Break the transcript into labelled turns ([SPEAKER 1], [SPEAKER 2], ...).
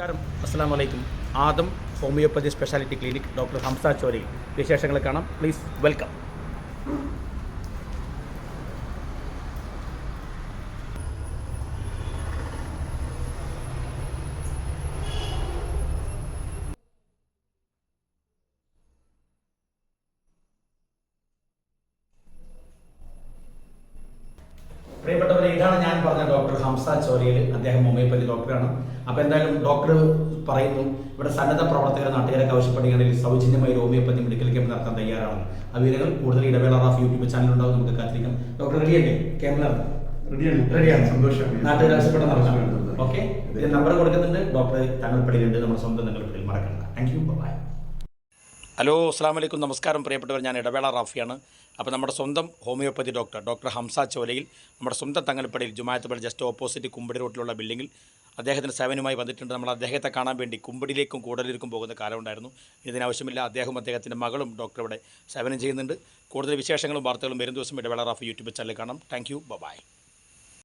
[SPEAKER 1] നമസ്കാരം. അസ്സാം വലൈക്കും Adam homeopathy speciality clinic doctor Hamsa ചോരി വിശേഷങ്ങൾ കാണാം. Please welcome. പ്രിയപ്പെട്ടവരെ ഇതാണ് ഞാൻ പറഞ്ഞ ഡോക്ടർ ഹംസ ചോരിയിൽ. അദ്ദേഹം ഹോമിയോപ്പതി ഡോക്ടറാണ്. അപ്പോൾ എന്തായാലും ഡോക്ടർ പറയുന്നു ഇവിടെ സന്നദ്ധ പ്രവർത്തകർ നാട്ടുകാരൊക്കെ ആവശ്യപ്പെടുകയാണെങ്കിൽ സൗജന്യമായി ഹോമിയോപ്പതി മെഡിക്കൽ ക്യാമ്പ് നടത്താൻ തയ്യാറാണ്. അവരുകൾ കൂടുതൽ ഇടവേള റാഫ് യൂട്യൂബ് ചാനൽ ഉണ്ടാവും. നമുക്ക് കാത്തിരിക്കാം. ഡോക്ടർ റെഡിയല്ലേ ക്യാമ്പിലാണ്
[SPEAKER 2] റെഡിയാണ്
[SPEAKER 1] റെഡിയാണ് നാട്ടുകാർ ആവശ്യപ്പെട്ട ഓക്കെ? നമ്പർ കൊടുക്കുന്നുണ്ട്. ഡോക്ടർ തങ്ങൾപ്പടിയിലുണ്ട് നമ്മുടെ സ്വന്തം തങ്ങൾപ്പടിയിൽ മറക്കണ്ട. താങ്ക് യു ഹലോ അസ്സാം വലൈക്കും നമസ്കാരം പ്രിയപ്പെട്ടവർ. ഞാൻ ഇടവേള റാഫിയാണ്. അപ്പോൾ നമ്മുടെ സ്വന്തം ഹോമിയോപ്പതി ഡോക്ടർ ഡോക്ടർ ഹംസ ചോലയിൽ നമ്മുടെ സ്വന്തം തങ്ങൽപ്പടിയിൽ ജുമായത്തപ്പടി ജസ്റ്റ് ഓപ്പോസിറ്റ് കുമ്പടി റോട്ടിലുള്ള ബിൽഡിങ്ങിൽ അദ്ദേഹത്തിന്റെ സേവനവുമായി വന്നിട്ടുണ്ട്. നമ്മൾ അദ്ദേഹത്തെ കാണാൻ വേണ്ടി കുമ്പടിയിലേക്കും കൂടലിലേക്കും പോകുന്ന കാലമുണ്ടായിരുന്നു ഇതിനാവശ്യമില്ല അദ്ദേഹം അദ്ദേഹത്തിന്റെ മകളും ഡോക്ടർ ഇവിടെ സേവനം ചെയ്യുന്നുണ്ട്. കൂടുതൽ വിശേഷങ്ങളും വാർത്തകളും വരും ദിവസം ഇടവേള റാഫി യൂട്യൂബ് ചാനൽ കാണാം. Thank you bye